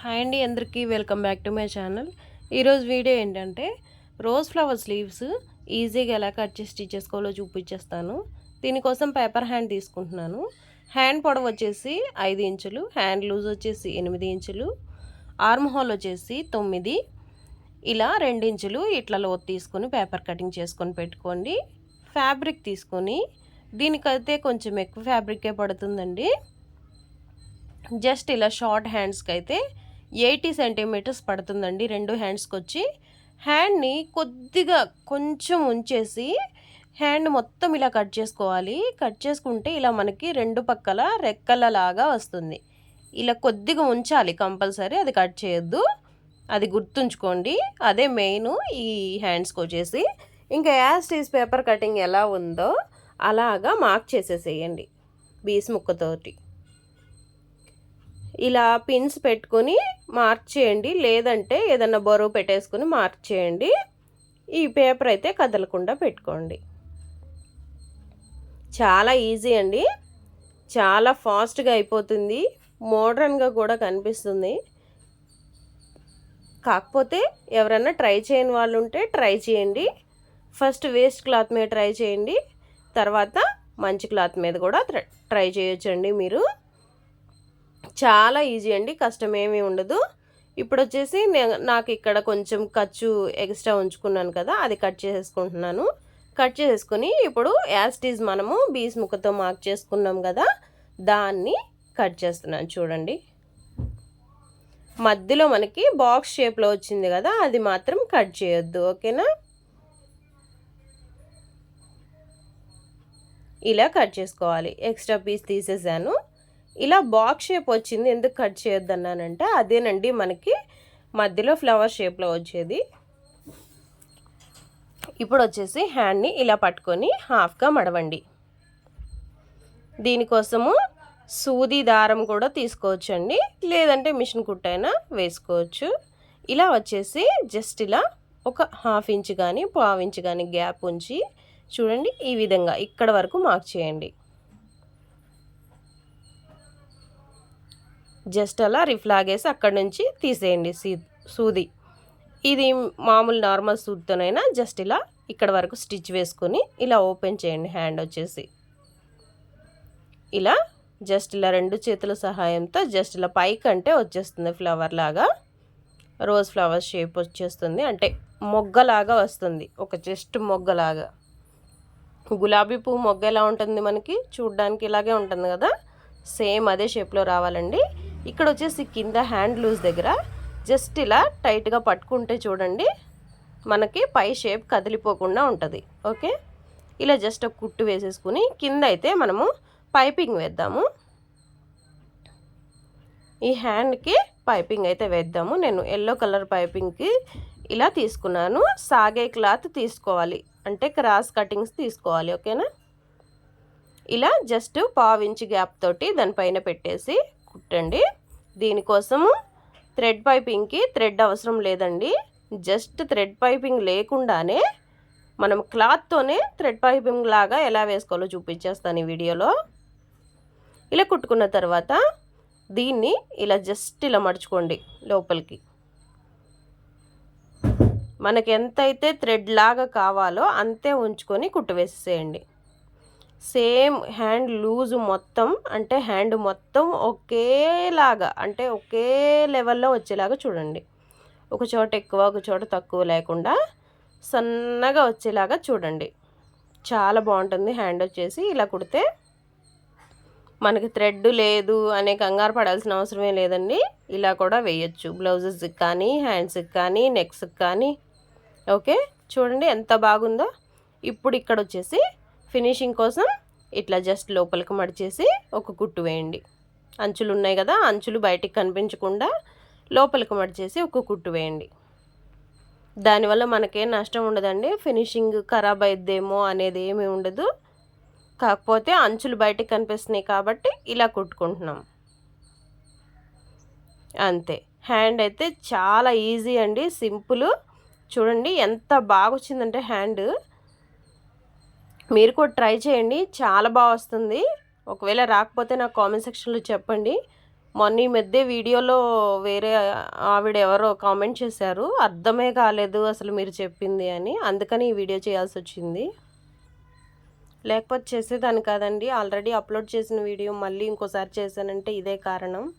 Hi అండి అందరికీ welcome back to my channel. ఈరోజు వీడియో ఏంటంటే రోజ్ ఫ్లవర్ స్లీవ్స్ ఈజీగా ఎలా కట్ చేసి స్టిచ్ చేసుకోవాలో చూపించేస్తాను. దీనికోసం పేపర్ హ్యాండ్ తీసుకుంటున్నాను. హ్యాండ్ పొడవు వచ్చేసి ఐదు ఇంచులు హ్యాండ్ లూజ్ వచ్చేసి ఎనిమిది ఇంచులు ఆర్మ్ హోల్ వచ్చేసి తొమ్మిది. ఇలా ఇంచులు ఇట్లా లోత్ తీసుకొని పేపర్ కటింగ్ చేసుకొని పెట్టుకోండి. ఫ్యాబ్రిక్ తీసుకొని దీనికైతే కొంచెం ఎక్కువ ఫ్యాబ్రికే పడుతుందండి. జస్ట్ ఇలా షార్ట్ హ్యాండ్స్కి అయితే ఎయిటీ సెంటీమీటర్స్ పడుతుందండి రెండు హ్యాండ్స్కి వచ్చి హ్యాండ్ని కొద్దిగా కొంచెం ఉంచేసి హ్యాండ్ మొత్తం ఇలా కట్ చేసుకోవాలి. కట్ చేసుకుంటే ఇలా మనకి రెండు పక్కల రెక్కలలాగా వస్తుంది. ఇలా కొద్దిగా ఉంచాలి కంపల్సరీ అది కట్ చేయొద్దు. అది గుర్తుంచుకోండి. అదే మెయిన్ ఈ హ్యాండ్స్కి వచ్చేసి. ఇంకా యాజ్ టీస్ పేపర్ కటింగ్ ఎలా ఉందో అలాగా మార్క్ చేసేసేయండి బీస్ ముక్కతోటి. ఇలా పిన్స్ పెట్టుకొని మార్చేయండి. లేదంటే ఏదన్నా బరువు పెట్టేసుకుని మార్చేయండి. ఈ పేపర్ అయితే కదలకుండా పెట్టుకోండి. చాలా ఈజీ అండి. చాలా ఫాస్ట్గా అయిపోతుంది. మోడ్రన్గా కూడా కనిపిస్తుంది. కాకపోతే ఎవరన్నా ట్రై చేయని వాళ్ళు ఉంటే ట్రై చేయండి. ఫస్ట్ వేస్ట్ క్లాత్ మీద ట్రై చేయండి. తర్వాత మంచి క్లాత్ మీద కూడా ట్రై చేయొచ్చండి మీరు. చాలా ఈజీ అండి కష్టమేమీ ఉండదు. ఇప్పుడు వచ్చేసి నాకు ఇక్కడ కొంచెం ఖర్చు ఎక్స్ట్రా ఉంచుకున్నాను కదా అది కట్ చేసేసుకుంటున్నాను. కట్ చేసుకుని ఇప్పుడు యాస్టీజ్ మనము బీస్ ముక్కతో మార్క్ చేసుకున్నాం కదా దాన్ని కట్ చేస్తున్నాను చూడండి. మధ్యలో మనకి బాక్స్ షేప్లో వచ్చింది కదా అది మాత్రం కట్ చేయొద్దు ఓకేనా? ఇలా కట్ చేసుకోవాలి. ఎక్స్ట్రా పీస్ తీసేసాను. ఇలా బాక్స్ షేప్ వచ్చింది. ఎందుకు కట్ చేయొద్దన్నానంటే అదేనండి మనకి మధ్యలో ఫ్లవర్ షేప్లో వచ్చేది. ఇప్పుడు వచ్చేసి హ్యాండ్ని ఇలా పట్టుకొని హాఫ్గా మడవండి. దీనికోసము సూది దారం కూడా తీసుకోవచ్చండి. లేదంటే మిషన్ కుట్టైనా వేసుకోవచ్చు. ఇలా వచ్చేసి జస్ట్ ఇలా ఒక హాఫ్ ఇంచ్ కానీ పావు ఇంచ్ కానీ గ్యాప్ ఉంచి చూడండి ఈ విధంగా ఇక్కడ వరకు మార్క్ చేయండి. జస్ట్ అలా రిఫ్లాగేసి అక్కడ నుంచి తీసేయండి సీ సూది. ఇది మామూలు నార్మల్ సూదితోనైనా జస్ట్ ఇలా ఇక్కడ వరకు స్టిచ్ వేసుకొని ఇలా ఓపెన్ చేయండి హ్యాండ్ వచ్చేసి. ఇలా జస్ట్ ఇలా రెండు చేతుల సహాయంతో జస్ట్ ఇలా పైకి అంటే వచ్చేస్తుంది ఫ్లవర్ లాగా. రోజ్ ఫ్లవర్ షేప్ వచ్చేస్తుంది. అంటే మొగ్గలాగా వస్తుంది. ఒక జస్ట్ మొగ్గలాగా. గులాబీ పువ్వు మొగ్గ ఎలా ఉంటుంది మనకి? చూడ్డానికి ఇలాగే ఉంటుంది కదా? సేమ్ అదే షేప్లో రావాలండి. ఇక్కడ వచ్చేసి కింద హ్యాండ్ లూజ్ దగ్గర జస్ట్ ఇలా టైట్గా పట్టుకుంటే చూడండి మనకి పై షేప్ కదిలిపోకుండా ఉంటుంది. ఓకే? ఇలా జస్ట్ ఒక కుట్టు వేసేసుకుని కింద అయితే మనము పైపింగ్ వేద్దాము. ఈ హ్యాండ్కి పైపింగ్ అయితే వేద్దాము. నేను ఎల్లో కలర్ పైపింగ్కి ఇలా తీసుకున్నాను. సాగే క్లాత్ తీసుకోవాలి. అంటే క్రాస్ కటింగ్స్ తీసుకోవాలి. ఓకేనా? ఇలా జస్ట్ పావించి గ్యాప్ తోటి దానిపైన పెట్టేసి కుట్టండి. దీనికోసము థ్రెడ్ పైపింగ్కి థ్రెడ్ అవసరం లేదండి. జస్ట్ థ్రెడ్ పైపింగ్ లేకుండానే మనం క్లాత్తోనే థ్రెడ్ పైపింగ్ లాగా ఎలా వేసుకోవాలో చూపించేస్తాను ఈ వీడియోలో. ఇలా కుట్టుకున్న తర్వాత దీన్ని ఇలా జస్ట్ ఇలా మడుచుకోండి లోపలికి. మనకి ఎంతైతే థ్రెడ్ లాగా కావాలో అంతే ఉంచుకొని కుట్టు వేసేయండి సేమ్ హ్యాండ్ లూజ్ మొత్తం అంటే హ్యాండ్ మొత్తం ఒకేలాగా అంటే ఒకే లెవెల్లో వచ్చేలాగా చూడండి. ఒక చోట ఎక్కువ ఒక చోట తక్కువ లేకుండా సన్నగా వచ్చేలాగా చూడండి. చాలా బాగుంటుంది హ్యాండ్ వచ్చేసి. ఇలా కుడితే మనకి థ్రెడ్ లేదు అనే కంగారు పడాల్సిన అవసరమే లేదండి. ఇలా కూడా వేయచ్చు. బ్లౌజెస్కి కానీ హ్యాండ్స్కి కానీ నెక్స్కి కానీ. ఓకే? చూడండి ఎంత బాగుందో. ఇప్పుడు ఇక్కడ వచ్చేసి ఫినిషింగ్ కోసం ఇట్లా జస్ట్ లోపలికి మడిచేసి ఒక కుట్టు వేయండి. అంచులు ఉన్నాయి కదా అంచులు బయటికి కనిపించకుండా లోపలికి మడిచేసి ఒక కుట్టు వేయండి. దానివల్ల మనకేం నష్టం ఉండదండి. ఫినిషింగ్ ఖరాబ్ అయిద్దేమో అనేది ఏమీ ఉండదు. కాకపోతే అంచులు బయటికి కనిపిస్తున్నాయి కాబట్టి ఇలా కుట్టుకుంటున్నాం. అంతే. హ్యాండ్ అయితే చాలా ఈజీ అండి. సింపుల్. చూడండి ఎంత బాగా వచ్చిందంటే హ్యాండ్. మీరు కూడా ట్రై చేయండి. చాలా బాగా వస్తుంది. ఒకవేళ రాకపోతే నాకు కామెంట్ సెక్షన్లో చెప్పండి. మొన్న ఈ మధ్య వీడియోలో వేరే ఆవిడ ఎవరో కామెంట్ చేశారు. అర్థమే కాలేదు అసలు మీరు చెప్పింది అని. అందుకని ఈ వీడియో చేయాల్సి వచ్చింది. లేకపోతే చేసేదాన్ని కాదండి. ఆల్రెడీ అప్లోడ్ చేసిన వీడియో మళ్ళీ ఇంకోసారి చేశానంటే ఇదే కారణం.